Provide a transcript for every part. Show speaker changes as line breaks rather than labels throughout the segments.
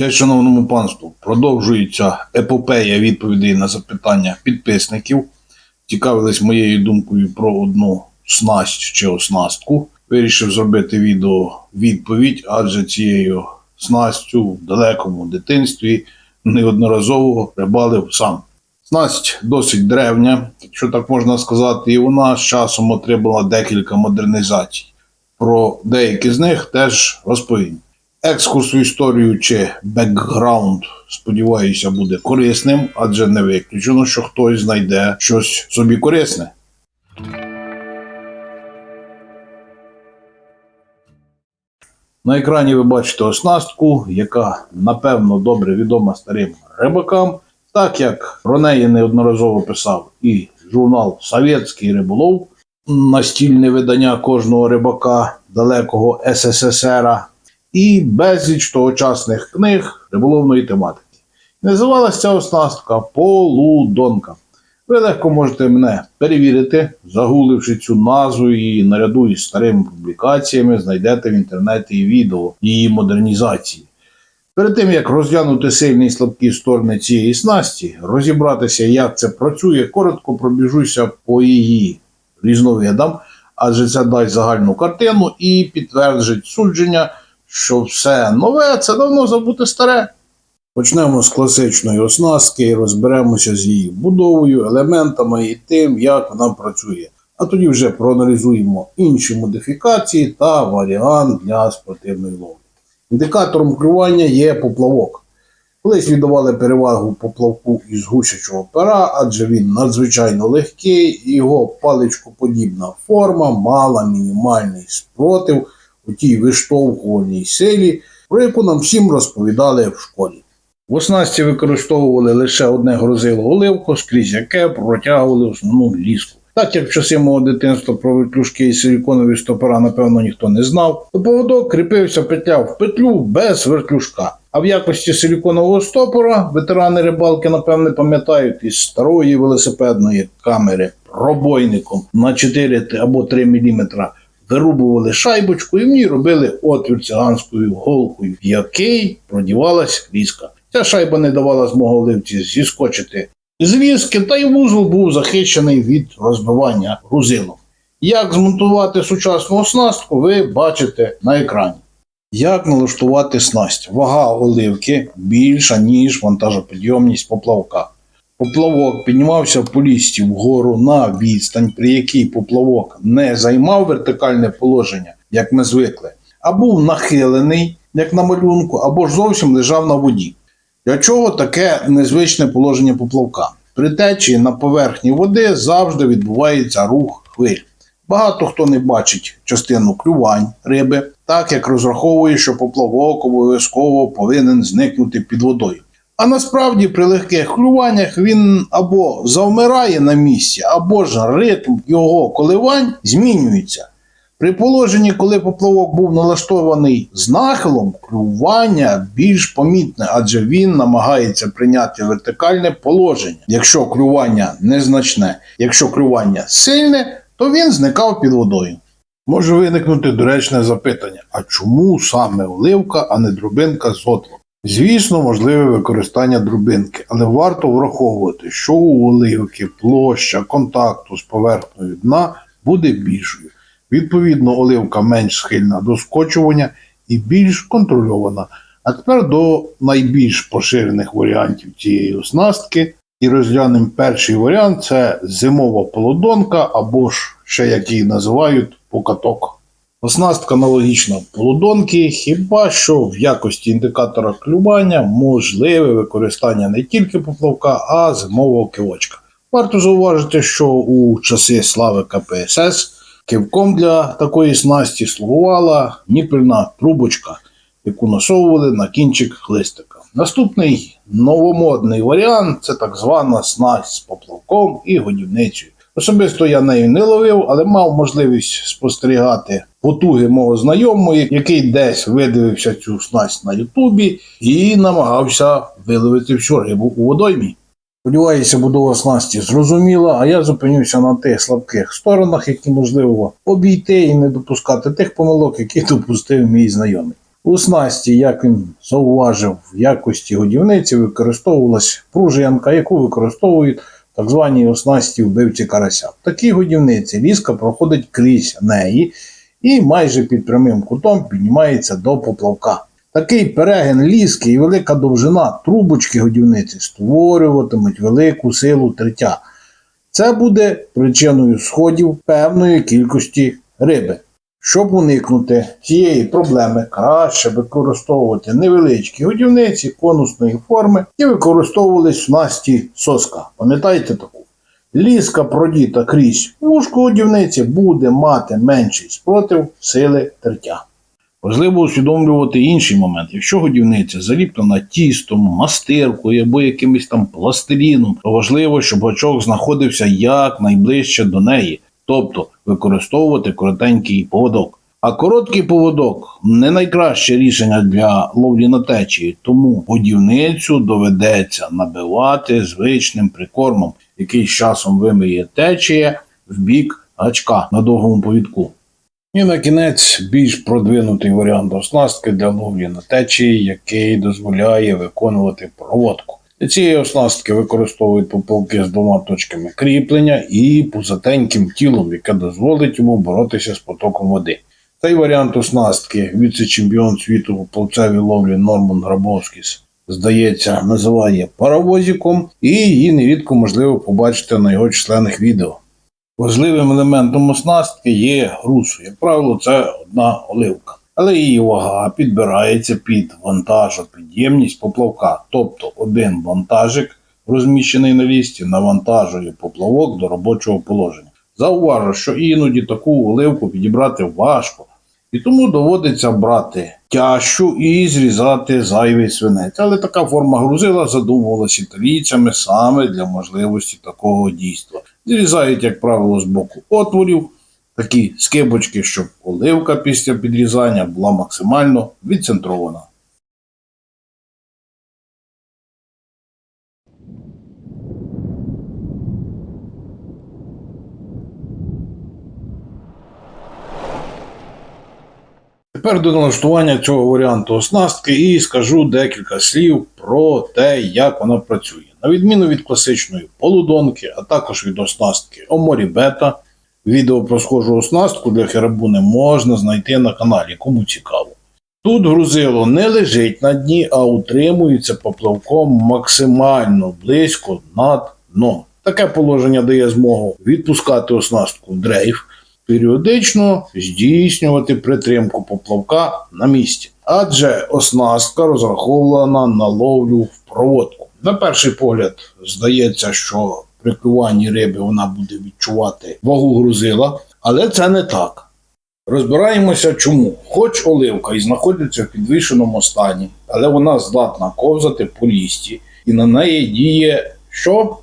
Честь шановному панству, продовжується епопея відповідей на запитання підписників. Цікавились моєю думкою про одну снасть чи оснастку. Вирішив зробити відео відповідь, адже цією снастю в далекому дитинстві неодноразово рибалив сам. Снасть досить древня, якщо так можна сказати, і вона з часом отримала декілька модернізацій. Про деякі з них теж розповім. Екскурс в історію чи бекграунд, сподіваюся, буде корисним, адже не виключено, що хтось знайде щось собі корисне. На екрані ви бачите оснастку, яка напевно добре відома старим рибакам, так як про неї неодноразово писав і журнал Совєтський риболов, настільне видання кожного рибака далекого СССР, і безліч тогочасних книг риболовної тематики. Називалася ця оснастка Полудонка. Ви легко можете мене перевірити, загуливши цю назву і наряду із старими публікаціями, знайдете в інтернеті відео її модернізації. Перед тим як розглянути сильні і слабкі сторони цієї снасті, розібратися, як це працює, коротко пробіжуся по її різновидам, адже це дасть загальну картину і підтверджить судження, що все нове це давно забуте старе. Почнемо з класичної оснастки і розберемося з її будовою, елементами і тим, як вона працює. А тоді вже проаналізуємо інші модифікації та варіант для спортивної ловлі. Індикатором клювання є поплавок. Колись віддавали перевагу поплавку із гусячого пера, адже він надзвичайно легкий, його паличкоподібна форма мала мінімальний спротив у тій виштовхувальній силі, про яку нам всім розповідали в школі. В оснасті використовували лише одне грозило оливко, скрізь яке протягували основну ліску. Так як в часи мого дитинства про вертлюжки і силіконові стопора, напевно, ніхто не знав, то поводок кріпився петля в петлю без вертлюжка. А в якості силіконового стопора ветерани рибалки, напевне, пам'ятають із старої велосипедної камери пробойником на 4 або 3 мм вирубували шайбочку і в ній робили отвір циганською голкою, в який продівалась ліска. Ця шайба не давала змоги оливці зіскочити з ліски, та й вузол був захищений від розбивання грузилом. Як змонтувати сучасну оснастку, ви бачите на екрані. Як налаштувати снасть? Вага оливки більша, ніж вантажопідйомність поплавка. Поплавок піднімався по лісті вгору на відстань, при якій поплавок не займав вертикальне положення, як ми звикли, а був нахилений, як на малюнку, або ж зовсім лежав на воді. Для чого таке незвичне положення поплавка? При течії на поверхні води завжди відбувається рух хвиль. Багато хто не бачить частину клювань риби, так як розраховує, що поплавок обов'язково повинен зникнути під водою. А насправді при легких клюваннях він або завмирає на місці, або ж ритм його коливань змінюється. При положенні, коли поплавок був налаштований з нахилом, клювання більш помітне, адже він намагається прийняти вертикальне положення. Якщо клювання незначне, якщо клювання сильне, то він зникав під водою. Може виникнути доречне запитання: а чому саме оливка, а не дробинка з отлом? Звісно, можливе використання дробинки, але варто враховувати, що у оливки площа контакту з поверхнею дна буде більшою. Відповідно, оливка менш схильна до скочування і більш контрольована. А тепер до найбільш поширених варіантів цієї оснастки. І розглянемо перший варіант це зимова полудонка, або ж ще як її називають покаток. Оснастка аналогічна полудонки, хіба що в якості індикатора клювання можливе використання не тільки поплавка, а зимового кивочка. Варто зауважити, що у часи слави КПСС кивком для такої снасті слугувала ніпельна трубочка, яку насовували на кінчик хлистика. Наступний новомодний варіант це так звана снасть з поплавком і годівницею. Особисто я нею не ловив, але мав можливість спостерігати потуги мого знайомого, який десь видивився цю снасть на Ютубі і намагався виловити всю рибу у водоймі. Сподіваюся, будова снасті зрозуміла, а я зупинюся на тих слабких сторонах, які можливо обійти і не допускати тих помилок, які допустив мій знайомий. У снасті, як він зауважив, в якості годівниці використовувалась пружинка, яку використовують так звані оснасті вбивці карася. В такій годівниці ліска проходить крізь неї і майже під прямим кутом піднімається до поплавка. Такий перегин ліски і велика довжина трубочки годівниці створюватимуть велику силу триття. Це буде причиною сходів певної кількості риби. Щоб уникнути цієї проблеми, краще використовувати невеличкі годівниці конусної форми і використовувались в насті соска. Пам'ятаєте таку? Ліска продіта крізь вушку годівниці буде мати менший спротив сили тертя. Важливо усвідомлювати інший момент. Якщо годівниця заліплена тістом, мастиркою або якимось там пластиліном, то важливо, щоб гачок знаходився якнайближче до неї, тобто використовувати коротенький поводок. А короткий поводок не найкраще рішення для ловлі на течії, тому годівницю доведеться набивати звичним прикормом, який з часом вимиє течія в бік гачка на довгому повідку. І на кінець більш продвинутий варіант оснастки для ловлі на течії, який дозволяє виконувати проводку. Цієї оснастки використовують поплавки з двома точками кріплення і пузатеньким тілом, яке дозволить йому боротися з потоком води. Цей варіант оснастки віце-чемпіон світу у плавцевій ловлі Норман Грабовськіс, здається, називає паровозиком, і її нерідко можливо побачити на його численних відео. Важливим елементом оснастки є груз. Як правило, це одна оливка. Але її вага підбирається під вантажопідємність поплавка. Тобто один вантажик, розміщений на лісті, навантажує поплавок до робочого положення. Зауважу, що іноді таку оливку підібрати важко, і тому доводиться брати тяжчу і зрізати зайвий свинець. Але така форма грузила задумувалася італійцями саме для можливості такого дійства. Зрізають, як правило, з боку отворів такі скибочки, щоб оливка після підрізання була максимально відцентрована. Тепер до налаштування цього варіанту оснастки і скажу декілька слів про те, як вона працює. На відміну від класичної полудонки, а також від оснастки Оморі Бета, відео про схожу оснастку для херабуни можна знайти на каналі, кому цікаво. Тут грузило не лежить на дні, а утримується поплавком максимально близько над дном. Таке положення дає змогу відпускати оснастку в дрейф, періодично здійснювати притримку поплавка на місці. Адже оснастка розрахована на ловлю в проводку. На перший погляд здається, що при клюванні риби вона буде відчувати вагу грузила, але це не так. Розбираємося чому. Хоч оливка і знаходиться в підвищеному стані, але вона здатна ковзати по лісті, і на неї діє що?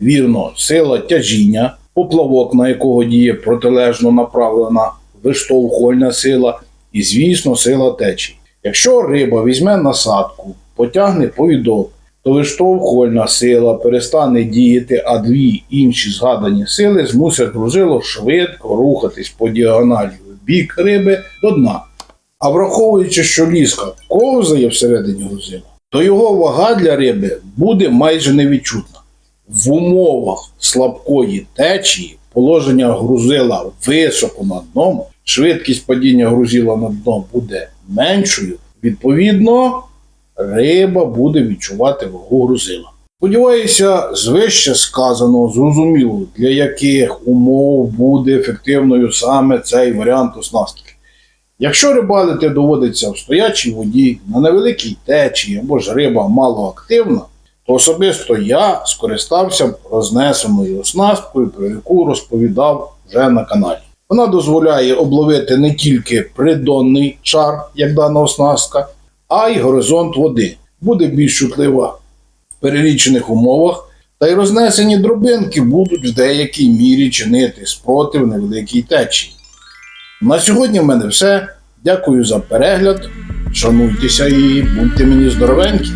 Вірно, сила тяжіння, поплавок, на якого діє протилежно направлена виштовхувальна сила, і, звісно, сила течії. Якщо риба візьме насадку, потягне повідок, то виштовхувальна сила перестане діяти, а дві інші згадані сили змусять грузило швидко рухатись по діагоналі в бік риби до дна. А враховуючи, що ліска ковзає всередині грузила, то його вага для риби буде майже невідчутна. В умовах слабкої течії положення грузила високо над дном, швидкість падіння грузила на дно буде меншою, відповідно, риба буде відчувати вагу грузила. Сподіваюся, з вище сказаного зрозуміло, для яких умов буде ефективною саме цей варіант оснастки. Якщо рибалити доводиться в стоячій воді, на невеликій течії або ж риба малоактивна, то особисто я скористався рознесеною оснасткою, про яку розповідав вже на каналі. Вона дозволяє обловити не тільки придонний шар, як дана оснастка, а й горизонт води. Буде більш чутлива в перелічених умовах, та й рознесені дробинки будуть в деякій мірі чинити спротив невеликій течії. На сьогодні в мене все. Дякую за перегляд. Шануйтеся і будьте мені здоровенькі.